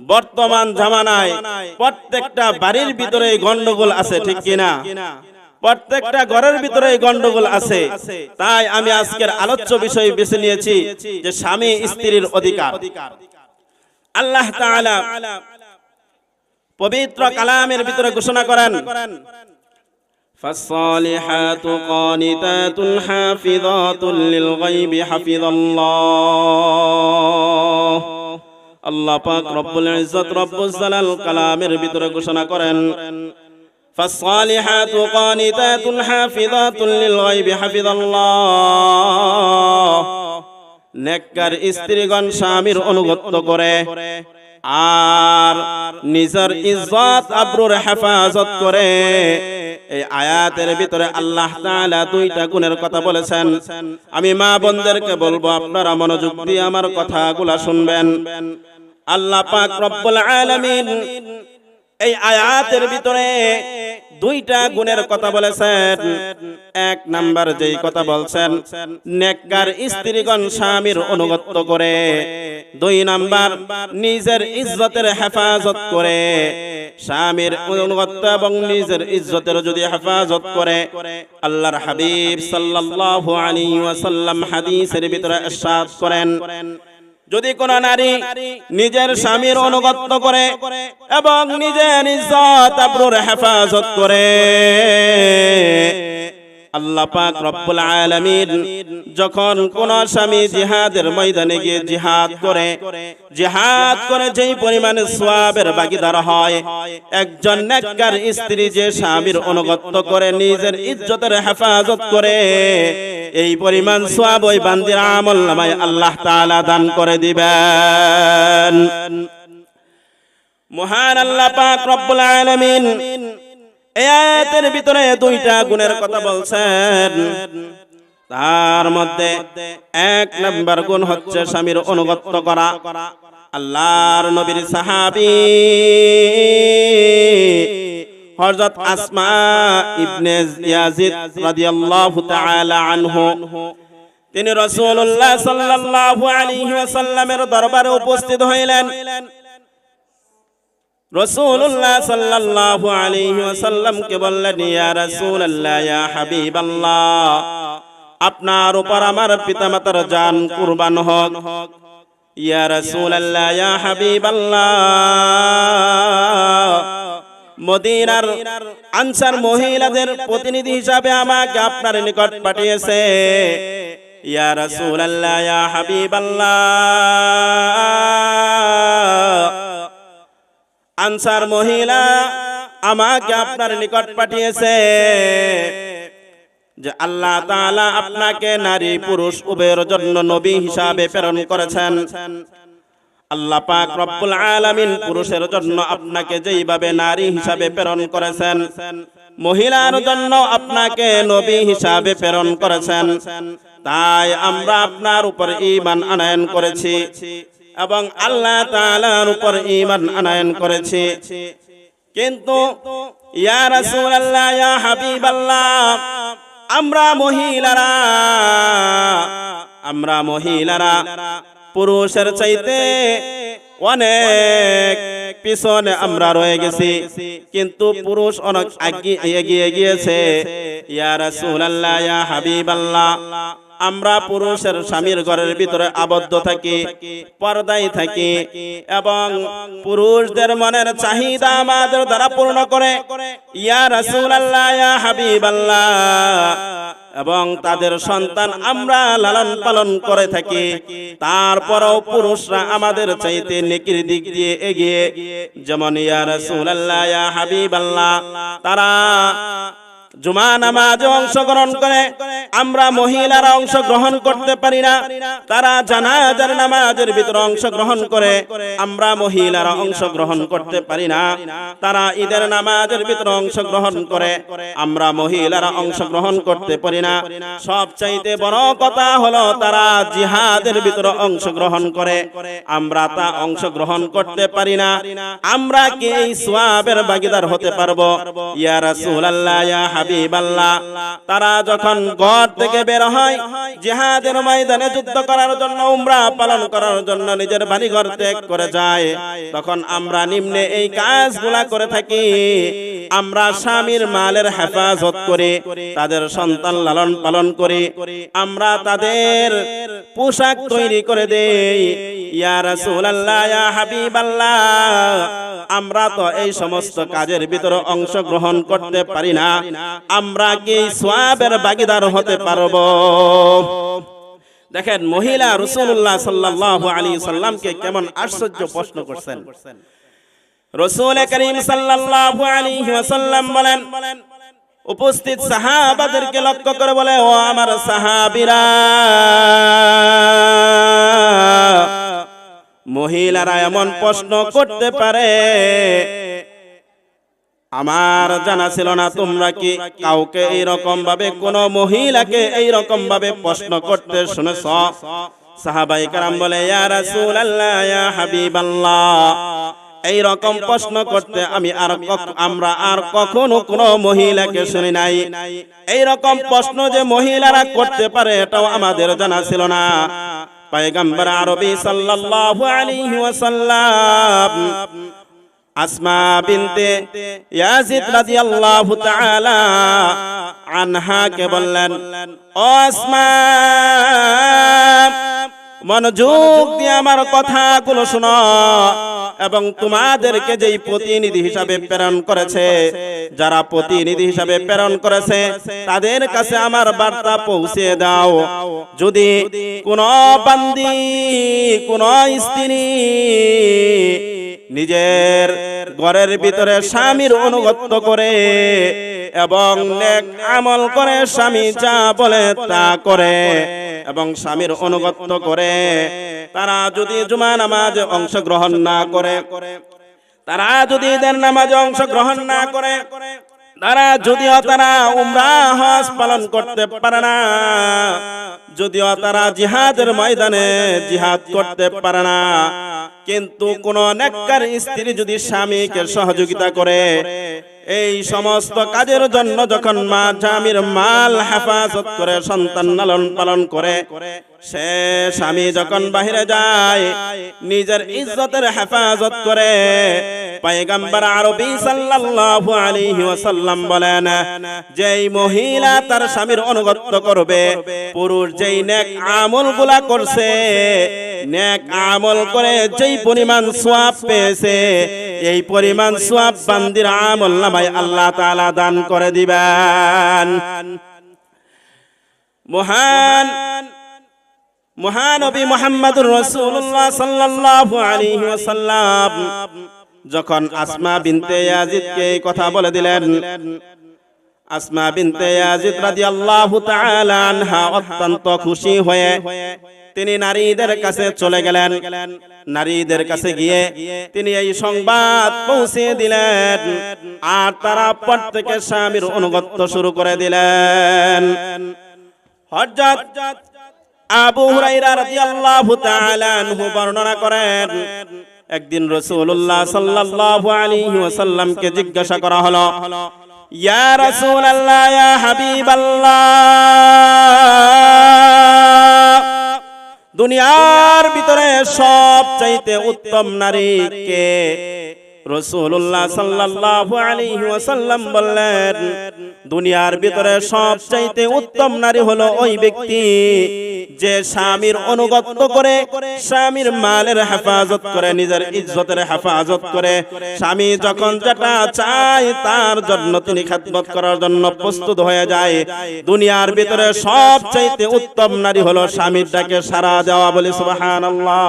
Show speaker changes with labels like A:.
A: বর্তমান জামানায় প্রত্যেকটা বাড়ির ভিতরে এই গন্ডগোল আছে ঠিক কিনা প্রত্যেকটা ঘরের ভিতরে এই গন্ডগোল আছে তাই আমি আজকের আলোচ্য বিষয় বেছে নিয়েছি যে স্বামী স্ত্রীর অধিকার আল্লাহ তাআলা পবিত্র কালামের ভিতরে ঘোষণা করেন فالصالحات قانتات حافظات للغيب حفظ الله আল্লাহ পাক রব্বুল ইজ্জত রব্বুল জালাল কালামের ভিতরে ঘোষণা করেন فالصالحات قانتات حافظات للغيب حفظ الله নেককার স্ত্রীগণ স্বামীর অনুগত্য করে আর নিজের ইজ্জত আব্রুর হেফাজত করে এই আয়াতের ভিতরে আল্লাহ তাআলা দুইটা গুণের কথা বলেছেন। আমি মা বোনদেরকে বলব, আপনারা মনোযোগ দিয়ে আমার কথাগুলা শুনবেন। আল্লাহ পাক রব্বুল আলামিন এই আয়াতের ভিতরে দুইটা গুণের কথা বলেছেন। এক নাম্বার যেই কথা বলছেন, নেককার স্ত্রীগণ স্বামীর অনুগত্য করে। দুই নাম্বার, নিজের ইজ্জতের হেফাজত করে। স্বামীর অনুগত্য এবং নিজের ইজ্জতের যদি হেফাজত করে আল্লাহর হাবিব সাল্লাল্লাহু আলাইহি ওয়াসাল্লাম হাদিসের ভিতরে ইরশাদ করেন। যদি কোন নারী নিজের স্বামীর অনুগত্য করে এবং নিজের ইজ্জত আবরুর হেফাজত করে। আল্লাহ পাক রব্বুল আলামিন যখন কোন স্বামী জিহাদের ময়দানে গিয়ে জিহাদ করে জিহাদ করে যেই পরিমাণে সওয়াবের ভাগীদার হয়, একজন নেককার স্ত্রী যে স্বামীর অনুগত্য করে, নিজের ইজ্জতের হেফাজত করে, এই পরিমাণ সওয়াব ওই বান্দির আমল নামায় আল্লাহ তাআলা দান করে দিবেন। মহান আল্লাহ পাক রব্বুল আলামিন এই আয়াতের ভিতরে দুইটা গুণের কথা বলছেন। তার মধ্যে এক নম্বর গুণ হচ্ছে স্বামীর অনুগত্য করা। আল্লাহর নবীর সাহাবী হযরত আসমা ইবনে ইয়াজিদ রাদিয়াল্লাহু তাআলা আনহু। তিনি রাসূলুল্লাহ সাল্লাল্লাহু আলাইহি ওয়াসাল্লামের দরবারে উপস্থিত হইলেন। রসুল্লাহ সাল্লাল্লাহু আলাইহি ওয়াসাল্লামকে বললেন ইয়া রাসূলুল্লাহ ইয়া হাবিবাল্লাহ আপনার উপর আমার পিতামাতার জান কুরবান হোক। ইয়া রাসূলুল্লাহ ইয়া হাবিবাল্লাহ মদিনার আনসার মহিলাদের প্রতিনিধি হিসাবে আমাকে আপনার নিকট পাঠিয়েছে। ইয়া রাসূলুল্লাহ ইয়া হাবিবাল্লাহ আনসার মহিলা আমাকে আপনার নিকট পাঠিয়েছে যে আল্লাহ তাআলা আপনাকে নারী পুরুষ উভয়ের জন্য নবী হিসাবে প্রেরণ করেছেন। আল্লাহ পাক রব্বুল আলামিন পুরুষের জন্য আপনাকে যেইভাবে নারী হিসাবে প্রেরণ করেছেন, মহিলার জন্য আপনাকে নবী হিসাবে প্রেরণ করেছেন। তাই আমরা আপনার উপর ঈমান আনয়ন করেছি। এবং আল্লাহ তাআলার উপর ঈমান আনয়ন করেছি। কিন্তু আমরা মহিলারা আমরা মহিলারা পুরুষের চাইতে অনেক পিছনে আমরা রয়ে গেছি। কিন্তু পুরুষ অনেক এগিয়ে গিয়েছে। ইয়া রাসূলুল্লাহ, ইয়া হাবিবাল্লাহ আমরা পুরুষের স্বামীর ঘরের ভিতরে আবদ্ধ থাকি, পর্দায় থাকি, এবং পুরুষদের মনের চাহিদা আমাদের দ্বারা পূর্ণ করে। ইয়া রাসূলুল্লাহ, ইয়া হাবিবাল্লাহ। এবং তাদের সন্তান আমরা লালন পালন করে থাকি। তারপরেও পুরুষরা আমাদের চাইতে নেকির দিক দিয়ে এগিয়ে। যেমন ইয়া রাসূলুল্লাহ, ইয়া হাবিবাল্লাহ, তারা জুমা নামাজে অংশগ্রহণ করে, আমরা মহিলারা অংশগ্রহণ করতে পারি না। তারা জানাজার নামাজের ভিতরে অংশগ্রহণ করে, আমরা মহিলারা অংশগ্রহণ করতে পারি না। তারা ঈদের নামাজের ভিতরে অংশগ্রহণ করে, আমরা মহিলারা অংশগ্রহণ করতে পারি না। সবচাইতে বড় কথা হলো, তারা জিহাদের ভিতরে অংশগ্রহণ করে, আমরা তা অংশগ্রহণ করতে পারি না। আমরা কি এই সোয়াবের ভাগিদার হতে পারব? ইয়া রাসূলুল্লাহ, ইয়া তারা যখন ঘর থেকে বের হয় ময়দানে যুদ্ধ করার জন্য, উমরা পালন করার জন্য নিজের বাড়ি ঘর ত্যাগ করে যায়। তখন আমরা নিম্নে এই কাজগুলা করে থাকি। আমরা স্বামীর মালের হেফাজত করে, তাদের সন্তান লালন পালন করে। আমরা তাদের পোশাক তৈরি করে দেই। ইয়া রাসূলুল্লাহ, ইয়া হাবিবাল্লাহ, আমরা তো এই সমস্ত কাজের ভিতরে অংশগ্রহণ করতে পারি না। আমরা কি সোয়াবের ভাগিদার হতে পারব? দেখেন, মহিলা রসুল্লাহ সাল্লাহ আলী সাল্লামকে কেমন আশ্চর্য প্রশ্ন করছেন। রসুল করিম সাল্লাল্লাহু আলাইহি ওয়াসাল্লাম বলেন, উপস্থিত সাহাবাদেরকে লক্ষ্য করে বলে, ও আমার সাহাবীরা মহিলারা এমন প্রশ্ন করতে পারে। আমার জানা ছিল না তোমরা কি কাউকে এই রকম ভাবে কোন মহিলাকে এই রকম ভাবে প্রশ্ন করতে শুনেছ? সাহাবাই কারাম বলে এই রকম প্রশ্ন করতে আমি আর আমরা আর কখনো কোন মহিলাকে শুনি নাই। এই রকম প্রশ্ন যে মহিলারা করতে পারে, এটাও আমাদের জানা ছিল না। পয়গম্বর আরবি সাল্লাল্লাহু আলাইহি ওয়াসাল্লাম আসমা বিনতে ইয়াজিদ রাদিয়াল্লাহু তাআলা আনহাকে বললেন ও আসমা মনোযোগ দিয়ে আমার কথাগুলো শোনো। এবং তোমাদেরকে যেই প্রতিনিধি হিসাবে প্রেরণ করেছে যারা প্রতিনিধি হিসাবে প্রেরণ করেছে তাদের কাছে আমার বার্তা পৌঁছে দাও। যদি কোন বান্দি কোন স্ত্রী নিজের ঘরের ভিতরে স্বামীর অনুগত্য করে এবং নেক আমল করে স্বামী যা বলে তা করে এবং স্বামীর অনুগত্য করে তারা যদি জুমা নামাজে অংশগ্রহণ না করে তারা যদি ঈদের নামাজে অংশগ্রহণ না করে তারা যদিও তারা উমরা হজ পালন করতে পারে না। যদিও তারা জিহাদের ময়দানে জিহাদ করতে পারে না। কিন্তু কোন নেককার স্ত্রী যদি স্বামীকে সহযোগিতা করে এই সমস্ত কাজের জন্য যখন মা স্বামীর মাল হেফাজত করে সন্তান লালন পালন করে সে স্বামী যখন বাহিরে যায় নিজের ইজ্জতের হেফাজত করে পয়গম্বর আরবি সাল্লাল্লাহু আলাইহি ওয়াসাল্লাম বলেন, যেই মহিলা তার স্বামীর অনুগত্য করবে, পুরুষ যেই নেক আমলগুলা করছে, নেক আমল করে যেই পরিমাণ সওয়াব পেয়েছে, এই পরিমাণ সওয়াব বান্দির আমল নামায় আল্লাহ তাআলা দান করে দিবেন। মহান, মহানবী মোহাম্মদুর রাসূলুল্লাহ সাল্লাল্লাহু আলাইহি ওয়াসাল্লাম যখন আসমা বিনতে ইয়াজিদকে এই কথা বলে দিলেন, আসমা বিনতে ইয়াজিদ রাদিয়াল্লাহু তাআলা আনহা অত্যন্ত খুশি হয়ে তিনি নারীদের কাছে চলে গেলেন। নারীদের কাছে গিয়ে তিনি এই সংবাদ পৌঁছে দিলেন আর তারা প্রত্যেকের স্বামীর অনুগত্য শুরু করে দিলেন। হযরত আবু হুরাইরা রাদিয়াল্লাহু তাআলা আনহু বর্ণনা করেন একদিন রসুল্লাহ সাল্লাহ আলী ওসাল্লামকে জিজ্ঞাসা করা হলো, ইয়া রাসূলুল্লাহ, ইয়া হাবিবাল্লাহ, দুনিয়ার ভিতরে সব চাইতে উত্তম নারী কে? রসুল্লাহ সাল্লাল্লাহু আলাইহি ওয়াসাল্লাম বললেন, দুনিয়ার ভিতরে সব চাইতে উত্তম নারী হলো ওই ব্যক্তি যে স্বামীর অনুগত্য করে, স্বামীর মালের হেফাজত করে, নিজের ইজ্জতের হেফাজত করে। স্বামী যখন যেটা চায়, তার জন্য তিনি খেদমত করার জন্য প্রস্তুত হয়ে যায়। দুনিয়ার ভিতরে সব চাইতে উত্তম নারী হলো স্বামীর ডাকে সারা দেওয়া বলে, সুবহানাল্লাহ।